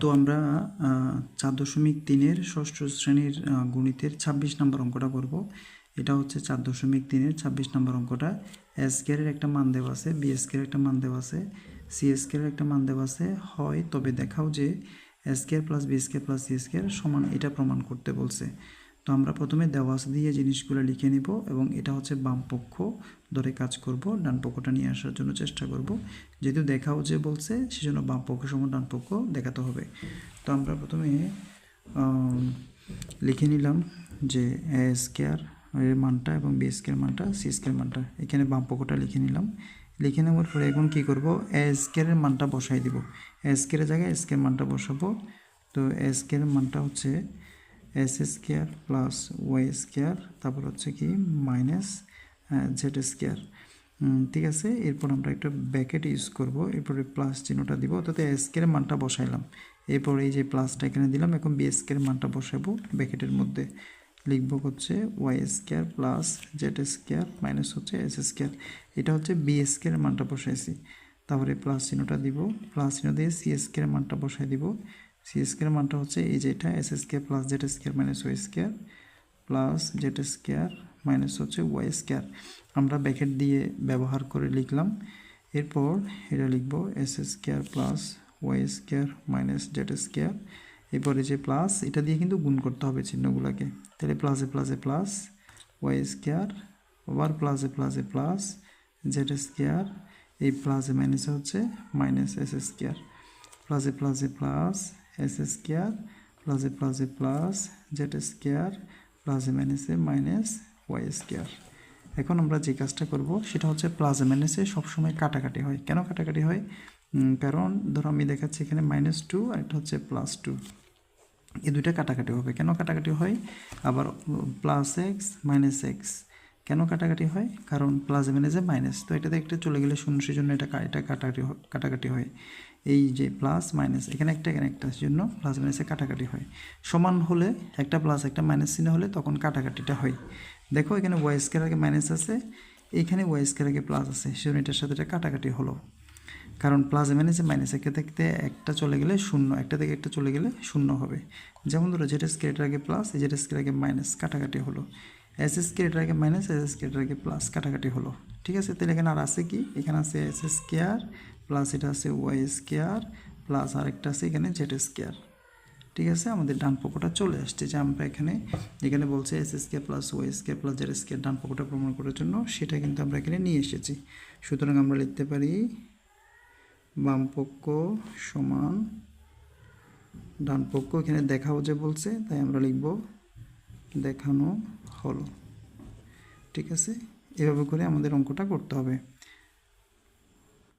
তো আমরা চার দশমিক তিনের ষষ্ঠ শ্রেণির গণিতের ছাব্বিশ নম্বর অঙ্কটা করব। এটা হচ্ছে চার দশমিক তিনের ছাব্বিশ নম্বর অঙ্কটা। এস স্কোয়ারের একটা মান দেওয়া আছে বি স্কোয়ারের একটা মান দেওয়া আছে সি স্কোয়ারের একটা মান দেওয়া আছে, হয় তবে দেখাও যে x square plus BSK plus c square সমান এটা প্রমাণ করতে বলছে। তো আমরা প্রথমে দেওয়া আছে দিয়ে জিনিসগুলো লিখে নিব এবং এটা হচ্ছে বাম পক্ষ ধরে কাজ করব, ডান পক্ষটা নিয়ে আসার জন্য চেষ্টা করব। যেহেতু দেখাও যে বলছে, সেজন্য বাম পক্ষ সমান ডান পক্ষ দেখাতে হবে। তো আমরা প্রথমে লিখে নিলাম যে এ স্কোয়ার এর মানটা এবং বি স্কোয়ার মানটা সি স্কোয়ার মানটা। এখানে বাম পক্ষটা লিখে নিলাম। লিখে নেওয়ার পরে এখন কী করব? এ স্কোয়ারের মানটা বসাই দিব। এ স্কোয়ারের জায়গায় স্কোয়ার মানটা বসাবো। তো এ স্কোয়ারের মানটা হচ্ছে x square plus y square তারপর হচ্ছে কি মাইনাস জেড স্কোয়ার ঠিক আছে? এরপর আমরা একটা ব্যাকেট ইউজ করব। এরপরে প্লাস চিহ্নটা দিব। অর্থাৎ স্কের মানটা বসাইলাম। এরপর এই যে প্লাসটা এখানে দিলাম, এখন বি স্কের মানটা বসাবো। ব্যাকেটের মধ্যে লিখব হচ্ছে y square plus z square minus হচ্ছে এস স্কোয়ার এটা হচ্ছে বি স্কোয়ার মানটা বসাইছি। তারপরে প্লাস চিহ্নটা দিব। প্লাস চিহ্ন দিয়ে সি স্কোয়ার মানটা বসাই দিব। সি স্কোয়ার মানটা হচ্ছে এই যেটা x square plus z square minus y square plus z square minus হচ্ছে ওয়াই স্কোয়ার আমরা ব্যাকেট দিয়ে ব্যবহার করে লিখলাম। এরপর এটা লিখব x square plus y square minus z square এরপরে যে প্লাস এটা দিয়ে কিন্তু গুণ করতে হবে চিহ্নগুলোকে। তাহলে প্লাসে প্লাসে প্লাস ওয়াই স্কোয়ার আবার প্লাসে প্লাসে প্লাস জেড স্কোয়ার এই প্লাসে মাইনাসে হচ্ছে মাইনাস এস স্কোয়ার প্লাসে প্লাসে প্লাস এস স্কোয়ার প্লাসে প্লাসে প্লাস জেড স্কোয়ার প্লাসে মাইনাসে মাইনাস ওয়াই স্কোয়ার এখন আমরা যে কাজটা করব, সেটা হচ্ছে প্লাসে মাইনাসে সবসময় কাটাকাটি হয়। কেন কাটাকাটি হয়? কারণ ধরো আমি দেখাচ্ছি এখানে মাইনাস টু আর একটা হচ্ছে প্লাস টু এই দুইটা কাটাকাটি হবে। কেন কাটাকাটি হয়? আবার প্লাস এক্স মাইনাস এক্স কেন কাটাকাটি হয়? কারণ প্লাস মাইনাসে মাইনাস তো এটাতে একটা চলে গেলে শূন্য সেই জন্য এটা এটা কাটাকাটি কাটাকাটি হয়। এই যে প্লাস মাইনাস এখানে একটা এখানে একটা জন্য প্লাস মাইনাসে কাটাকাটি হয়। সমান হলে একটা প্লাস একটা মাইনাস চিহ্ন হলে তখন কাটাকাটিটা হয়। দেখো এখানে ওয়াই স্কোয়ার আগে মাইনাস আছে, এইখানে ওয়াই স্কোয়ার আগে প্লাস আছে, সেজন্য এটার সাথে এটা কাটাকাটি হলো। কারণ প্লাস মাইনাসে মাইনাস একটা থেকে একটা চলে গেলে শূন্য, একটা থেকে একটা চলে গেলে শূন্য হবে। যেমন ধরো জেড স্কেলেটার আগে প্লাস জেড স্কেলের আগে মাইনাস কাটাকাটি হলো। এস স্কেলেটার আগে মাইনাস এস স্কেলেটার আগে প্লাস কাটাকাটি হলো। ঠিক আছে? তাহলে এখানে আর আছে কি? এখানে আছে এস স্কেয়ার প্লাস এটা আছে ওয়াই স্কেয়ার প্লাস আরেকটা আছে এখানে জেড স্কেয়ার। ঠিক আছে? আমাদের ডান পক্ষটা চলে আসছে যে আমরা এখানে এখানে বলছে S S K plus y স্কে প্লাস জেড স্কে ডান পক্ষটা প্রমাণ করার জন্য সেটা কিন্তু আমরা এখানে নিয়ে এসেছি। সুতরাং আমরা লিখতে পারি বাম পক্ষ সমান ডান পক্ষ এখানে দেখাও যে বলছে, তাই আমরা লিখব দেখানো হলো। ঠিক আছে? এভাবে করে আমাদের অঙ্কটা করতে হবে।